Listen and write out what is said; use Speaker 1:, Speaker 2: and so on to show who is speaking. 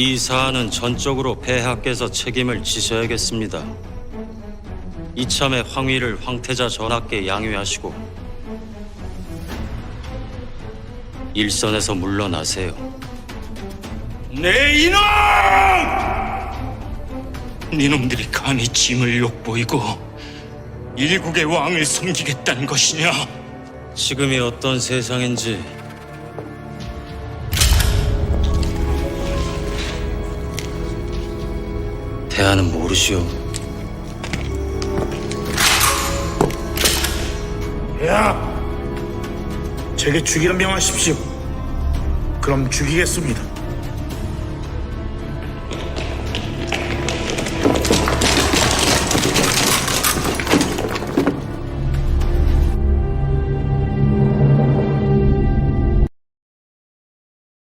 Speaker 1: 이 사안은 전적으로 폐하께서 책임을 지셔야겠습니다. 이참에 황위를 황태자 전하께 양해하시고 일선에서 물러나세요.
Speaker 2: 내 이놈! 니놈들이 감히 짐을 욕보이고 일국의 왕을 섬기겠다는 것이냐?
Speaker 1: 지금이 어떤 세상인지 대하는 모르시오.
Speaker 3: 야, 제게 죽이란 명하십시오. 그럼 죽이겠습니다.